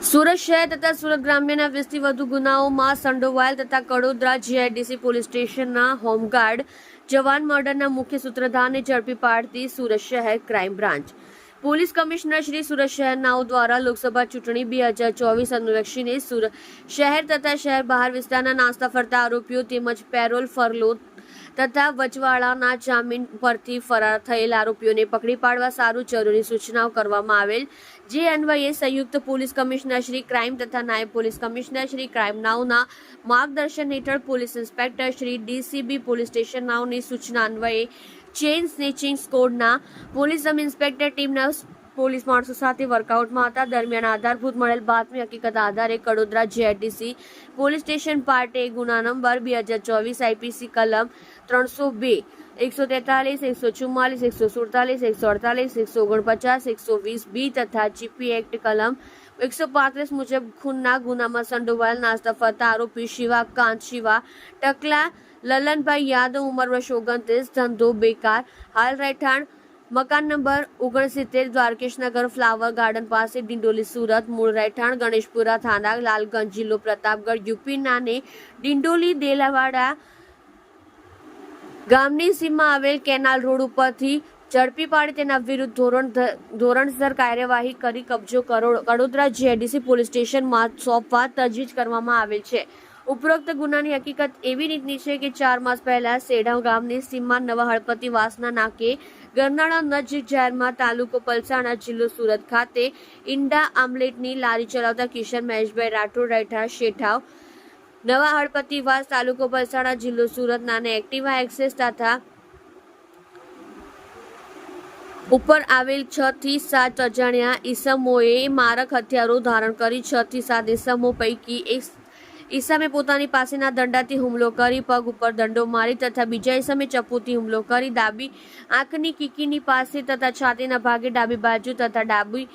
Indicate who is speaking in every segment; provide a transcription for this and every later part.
Speaker 1: સુરત શહેર તથા સુરત ગ્રામ્યના વીસથી વધુ ગુનાઓમાં સંડોવાયેલ તથા કડોદરા જીઆઈડીસી પોલીસ સ્ટેશનના હોમગાર્ડ જવાન મર્ડરના મુખ્ય સૂત્રધારને ઝડપી પાડતી સુરત શહેર crime branch. Police commissioner Shri Surat શહેરનાઓ દ્વારા લોકસભા ચૂંટણી બે હજાર ચોવીસ અનુલક્ષીને સુરત શહેર તથા શહેર બહાર વિસ્તારના નાસ્તા ફરતા આરોપીઓ તેમજ પેરોલ ફરલો તથા વચવાળાના જામીન પરથી ફરાર થયેલ આરોપીઓને પકડી પાડવા સારું જરૂરી સૂચનાઓ કરવામાં આવેલ. જે અન્વયે સંયુક્ત પોલીસ કમિશનર શ્રી ક્રાઇમ તથા નાયબ પોલીસ કમિશનર શ્રી ક્રાઇમ નાઉના માર્ગદર્શન હેઠળ police inspector Shri DCB police station નાઉની સૂચના અન્વયે ચેઇન સ્નેચિંગ સ્કોડના પોલીસ સબ ઇન્સ્પેક્ટર ટીમના પોલીસ માણસો સાથે વર્કઆઉટમાં હતા. દરમિયાન આધારભૂત મળેલ બાતમી હકીકત આધારે કડોદરા જીઆઈટીસી પોલીસ સ્ટેશન પાર્ટે ગુના નંબર બે હજાર ચોવીસ આઈપીસી કલમ ત્રણસો બે, એકસો તેતાલીસ, એકસો ચુમ્માલીસ, એકસો સુડતાલીસ, એકસો અડતાલીસ, એકસો ઓગણપચાસ, એકસો વીસ બી તથા જીપી એક્ટ કલમ એકસો પાંત્રીસ મુજબ ખૂનના ગુનામાં સંડોવાયેલ નાસ્તા ફરતા આરોપી શિવા કાંત શિવા, ટકલા, લલનભાઈ યાદવ ઉંમર વર્ષ ઓગણત્રીસ, ધંધો બેકાર, હાલ રહેઠાણ મકાન નંબર ઓગણસિત્તેર દ્વારકેશનગર ફ્લાવર ગાર્ડન પાસે ડિંડોલી સુરત, મૂળ રહેઠાણ ગણેશપુરા થાના, લાલગંજ જિલ્લો પ્રતાપગઢ યુપીના ને ડિંડોલી દેલાવાડા ગામની સીમમાં આવેલ કેનાલ રોડ ઉપરથી ઝડપી પાડી તેના વિરુદ્ધ ધોરણ ધોરણસર કાર્યવાહી કરી કબજો કરોડ કડોદરા જીઆઈડીસી પોલીસ સ્ટેશનમાં સોંપવા તજવીજ કરવામાં આવેલ છે. ઉપરોક્ત ગુનાની હકીકત એવી રીતની છે કે ચાર માસ પહેલા સેઢાવ ગામની સીમમાં નવા હળપતિ વાસના નાકે ગરનાળા નજીક જાહેરમાં તાલુકો પલસાણા જિલ્લો સુરત ખાતે ઈંડા આમલેટની લારી ચલાવતા કિશન મહેશભાઈ રાઠોડ રહેઠા શેઠાવ નવા હળપતિ વાસ તાલુકો પલસાણા જિલ્લો સુરત નાને એક્ટિવા એક્સેસ તથા ઉપર આવેલ છ થી સાત અજાણ્યા ઈસમોએ મારક હથિયારો ધારણ કરી છ થી સાત ઈસમો પૈકી એક ઈસામે પોતાની પાસેના દંડાથી હુમલો કરી, પગ ઉપર દંડો મારી તથા બીજા ઈસામે ચપ્પુથી હુમલો કરી, ડાબી આંખની કીકીની પાસે તથા છાતીના ભાગે ડાબી બાજુ તથા ડાબી,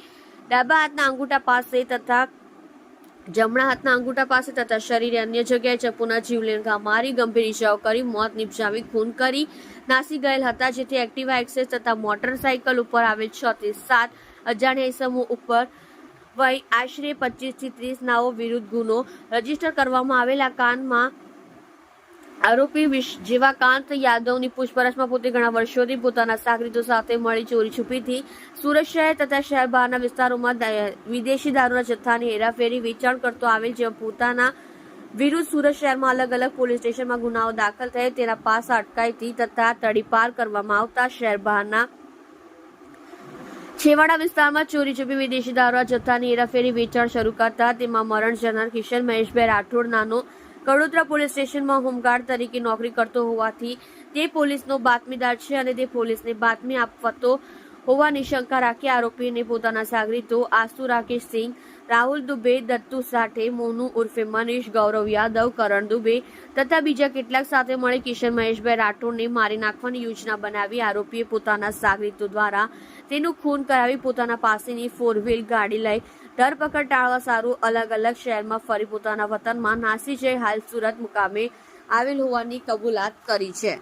Speaker 1: ડાબા હાથના અંગૂઠા પાસે તથા જમણા હાથના અંગૂઠા પાસે તથા શરીરે અન્ય જગ્યાએ ચપ્પુના જીવલેણ મારી, ગંભીર ઇજાઓ કરી, મોત નિપજાવી, ખૂન કરી, નાસી ગયેલ હતા, જેથી એક્ટિવા, એક્સેસ તથા મોટરસાયકલ ઉપર આવેલ છ થી સાત અજાણ્યા ઇસમો ઉપર વય આશરે પચીસથી ત્રીસ નાઓ વિરુદ્ધ ગુનો રજિસ્ટર કરવામાં આવેલા કાનમાં આરોપી વિશ- જીવાકાંત યાદવની પૂછપરછમાં પોતે ઘણા વર્ષોથી પોતાના સાગરીતો સાથે મળી ચોરી છુપીથી સુરત શહેર તથા શહેર બહારના વિસ્તારોમાં વિદેશી દારૂના જથ્થાની હેરાફેરી વેચાણ કરતો આવેલ જેમાં પોતાના વિરુદ્ધ સુરત શહેરમાં અલગ અલગ પોલીસ સ્ટેશનમાં ગુનાઓ દાખલ થયે તેના પાસ અટકાયતી તથા તડીપાર કરવામાં આવતા શહેર બહારના છેવાડા વિસ્તારમાં ચોરી છુપી વિદેશી દારૂ જથ્થાની હેરાફેરી વેચાણ શરૂ કરતા તેમાં મરણ જનાર કિશન મહેશભાઈ રાઠોડ નાનો કડોદરા પોલીસ સ્ટેશનમાં હોમગાર્ડ તરીકે નોકરી કરતો હોવાથી તે પોલીસનો બાતમીદાર છે અને તે પોલીસને બાતમી આપતો હોવાની શંકા રાખી આરોપીને પોતાના સાગરીતો આસુ રાકેશ સિંહ, રાહુલ દુબે, દત્તુ સાથે, મોનુ ઉર્ફે મનીષ, ગૌરવ યાદવ, કરણ દુબે તથા બીજા કેટલાક સાથે મળી કિશન મહેશભાઈ રાઠોડને મારી નાખવાની યોજના બનાવી આરોપીએ પોતાના સાગરીતો દ્વારા તેનું ખૂન કરાવી પોતાના પાસેની ફોર વ્હીલ ગાડી લઈ ધરપકડ ટાળવા સારું અલગ અલગ શહેરમાં ફરી પોતાના વતનમાં નાસી જઈ હાલ સુરત મુકામે આવેલ હોવાની કબૂલાત કરી છે.